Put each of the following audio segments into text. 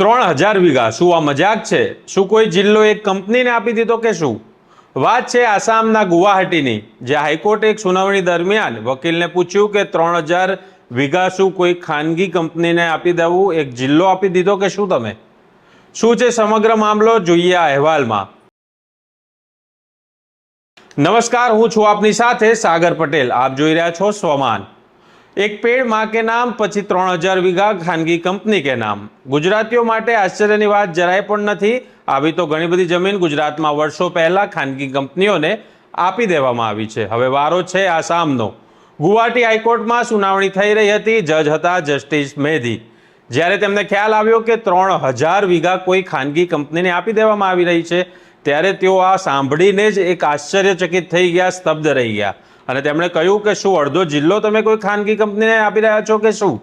ત્રણ હજાર વીઘા. શું આ મજાક છે? શું કોઈ જિલ્લો એક કંપનીને આપી દીધો કે શું? વાત છે આસામના ગુવાહાટીની જે હાઈકોર્ટે એક સુનાવણી દરમિયાન વકીલને પૂછ્યું કે ત્રણ હજાર વીઘા શું કોઈ ખાનગી કંપનીને આપી દેવું? એક જિલ્લો આપી દીધો કે શું તમે? શું છે સમગ્ર મામલો? જોઈએ આ અહેવાલમાં. નમસ્કાર, હું છું આપની સાથે સાગર પટેલ. આપ જોઈ રહ્યા છો સ્વમાન. એક પેડમાં કે નામ, પછી ત્રણ હજાર વીઘા ખાનગી કંપની કે નામ. ગુજરાતીઓ માટે આશ્ચર્યની વાત જરાય પણ નથી. આવી તો ઘણી બધી જમીન ગુજરાતમાં વર્ષો પહેલા ખાનગી કંપનીઓને આપી દેવામાં આવી છે. હવે વારો છે આસામનો ગુવાહાટી હાઈકોર્ટમાં સુનાવણી થઈ રહી હતી. જજ હતા જસ્ટિસ મેધી. જ્યારે તેમને ખ્યાલ આવ્યો કે ત્રણ હજાર વીઘા કોઈ ખાનગી કંપનીને આપી દેવામાં આવી રહી છે, ત્યારે તેઓ આ સાંભળીને જ એક આશ્ચર્યચકિત થઈ ગયા, સ્તબ્ધ રહી ગયા. અને તેમણે કહ્યું કે શું, અડધો જિલ્લો તમે કોઈ ખાનગી કંપનીને આપી રહ્યા છો કે શું?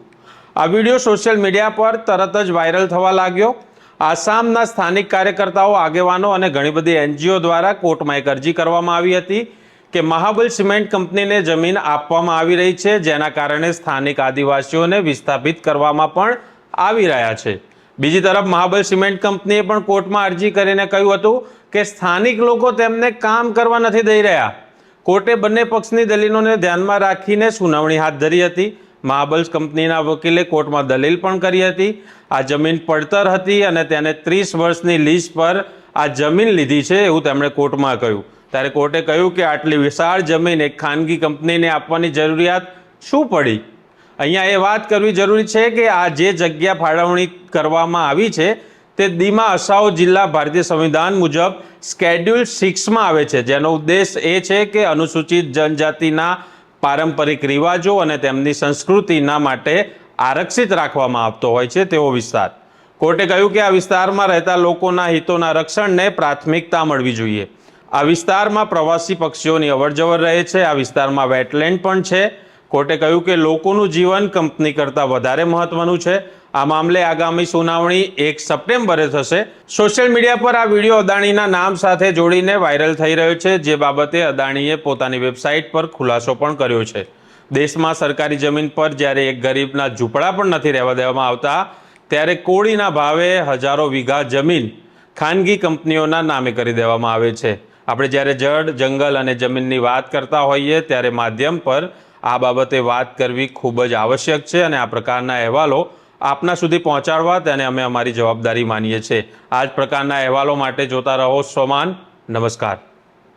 આ વીડિયો સોશિયલ મીડિયા પર તરત જ વાયરલ થવા લાગ્યો. આસામના સ્થાનિક કાર્યકર્તાઓ, આગેવાનો અને ઘણી બધી એનજીઓ દ્વારા કોર્ટમાં એક અરજી કરવામાં આવી હતી કે મહાબલ સિમેન્ટ કંપનીને જમીન આપવામાં આવી રહી છે, જેના કારણે સ્થાનિક આદિવાસીઓને વિસ્થાપિત કરવામાં પણ આવી રહ્યા છે. બીજી તરફ મહાબલ સિમેન્ટ કંપનીએ પણ કોર્ટમાં અરજી કરીને કહ્યું હતું કે સ્થાનિક લોકો તેમને કામ કરવા નથી દઈ રહ્યા. કોર્ટે બંને પક્ષની દલીલોને ધ્યાનમાં રાખીને સુનાવણી હાથ ધરી હતી. મહાબલ્સ કંપનીના વકીલે કોર્ટમાં દલીલ પણ કરી હતી. આ જમીન પડતર હતી અને તેને ત્રીસ વર્ષની લીઝ પર આ જમીન લીધી છે એવું તેમણે કોર્ટમાં કહ્યું. ત્યારે કોર્ટે કહ્યું કે આટલી વિશાળ જમીન એક ખાનગી કંપનીને આપવાની જરૂરિયાત શું પડી? અહીંયા એ વાત કરવી જરૂરી છે કે આ જે જગ્યા ફાળવણી કરવામાં આવી છે તે દીમા અસાઓ જિલ્લા ભારતીય સંવિધાન મુજબ સ્કેડ્યુલ સિક્સમાં આવે છે. જેનો ઉદ્દેશ એ છે કે અનુસૂચિત જનજાતિના પારંપરિક રિવાજો અને તેમની સંસ્કૃતિના માટે આરક્ષિત રાખવામાં આવતો હોય છે તેવો વિસ્તાર. કોર્ટે કહ્યું કે આ વિસ્તારમાં રહેતા લોકોના હિતોના રક્ષણને પ્રાથમિકતા મળવી જોઈએ. આ વિસ્તારમાં પ્રવાસી પક્ષીઓની અવરજવર રહે છે. આ વિસ્તારમાં વેટલેન્ડ પણ છે. કોર્ટે કહ્યું કે લોકોનું જીવન કંપની કરતાં વધારે મહત્વનું છે. આ મામલે આગામી સુનાવણી એક સપ્ટેમ્બરે થશે. સોશિયલ મીડિયા પર આ વીડિયો અદાણીના નામ સાથે જોડીને વાયરલ થઈ રહ્યો છે, જે બાબતે અદાણીએ પોતાની વેબસાઇટ પર ખુલાસો પણ કર્યો છે. દેશમાં સરકારી જમીન પર જ્યારે એક ગરીબના ઝૂંપડા પણ નથી રહેવા દેવામાં આવતા, ત્યારે કોળીના ભાવે હજારો વીઘા જમીન ખાનગી કંપનીઓના નામે કરી દેવામાં આવે છે. આપણે જ્યારે જળ, જંગલ અને જમીનની વાત કરતા હોઈએ, ત્યારે માધ્યમ પર આ બાબતે વાત કરવી ખૂબ જ આવશ્યક છે અને આ પ્રકારના અહેવાલો આપના સુધી પહોંચાડવા તેને અમે અમારી જવાબદારી માનીએ છીએ. આ જ પ્રકારના અહેવાલો માટે જોતા રહો. સ્વમાન નમસ્કાર.